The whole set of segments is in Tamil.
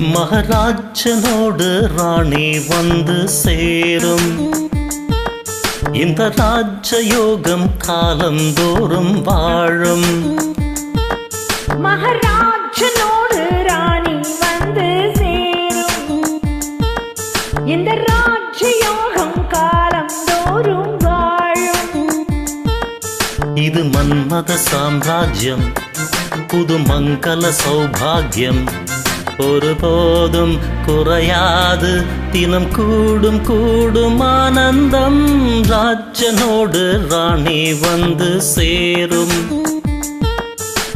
மகராஜனோடு ராணி வந்து சேரும். இந்த ராஜயோகம் காலந்தோறும் வாழும். மகாராஜனோடு ராணி வந்து சேரும். இந்த ராஜயோகம் காலம் தோறும் வாழும். இது மன்மத சாம்ராஜ்யம் புது மங்கள சௌபாகியம். ஒருபோதும் குறையாது. தினம் கூடும் கூடும் ஆனந்தம். ராஜனோடு ராணி வந்து சேரும்.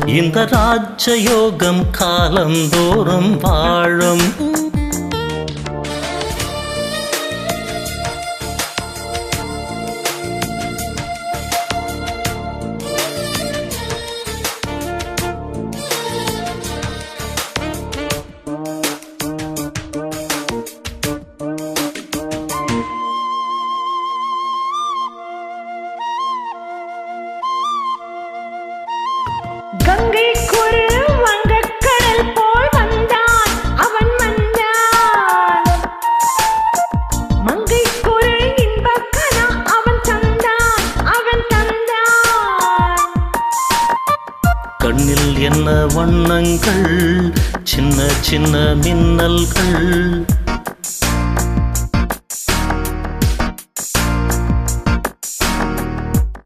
இந்த ராஜயோகம் காலந்தோறும் வாழும். வண்ணங்கள் சின்ன சின்ன மின்னல்கள்.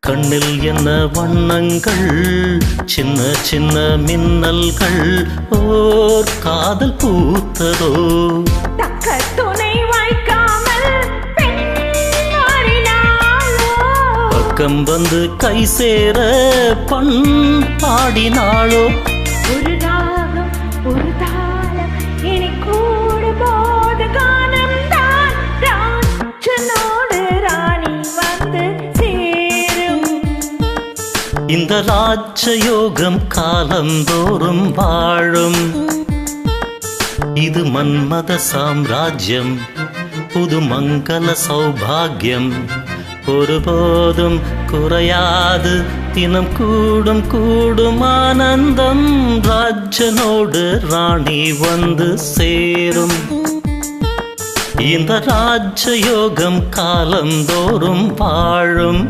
கண்ணில் என்ன வண்ணங்கள் சின்ன சின்ன மின்னல்கள். ஓர் காதல் பூத்ததோ? பக்கம் வந்து கை சேர பண் பாடினாளோ? ஒரு ராகம் ஒரு தாளம். இனி கூடு போது கானம்தான் ராஜனோடு ராணி வந்து சேரும். இந்த ராஜயோகம் காலந்தோறும் வாழும். இது மன்மத சாம்ராஜ்யம் புது மங்கள சௌபாகியம். ஒருபோதும் குறையாது தினம் கூடும் கூடும் ஆனந்தம். ராஜனோடு ராணி வந்து சேரும். இந்த ராஜயோகம் காலந்தோறும் வாழும்.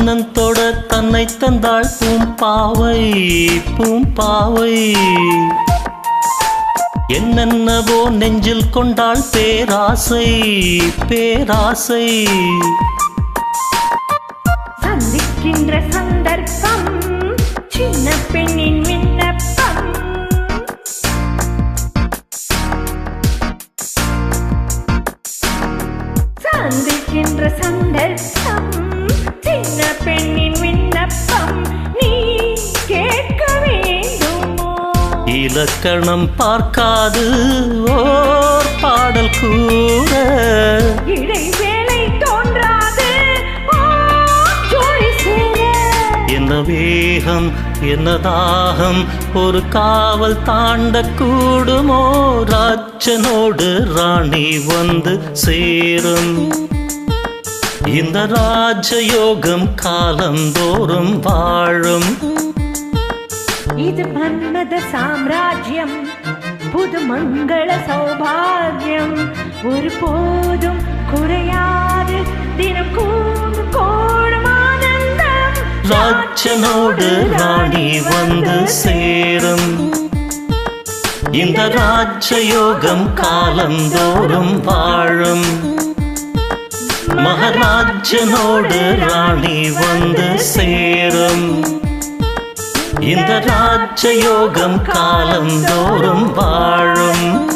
கண்ணன் தொட தன்னை தந்தாள் பூம்பாவை பூம்பாவை. என்னென்னவோ நெஞ்சில் கொண்டாள் பேராசை பேராசை. சந்திக்கின்ற சந்தர்ப்பம் சின்ன பெண்ணின் விண்ணப்பம். சந்திக்கின்ற சந்தர்ப்பம் இலக்கணம் பார்க்காது. ஓர் பாடல் கூற. இடைவேளை தோன்றாது. என்ன வேகம் என்ன தாகம் ஒரு காவல் தாண்ட கூடுமோ ராஜனோடு ராணி வந்து சேரும். இந்த ராஜயோகம் காலந்தோறும் வாழும். இது மன்மத சாம்ராஜ்யம். புது மங்கள சௌபாகியம். ஒரு போதும் குறையாது. தினம் கூடு கோடும் ஆனந்தம். ராஜனோடு ராணி வந்து சேரும். இந்த ராஜயோகம் காலந்தோறும் வாழும். மகாராஜனோடு ராணி வந்து சேரும். இந்த ராஜயோகம் காலந்தோறும் வாழும்.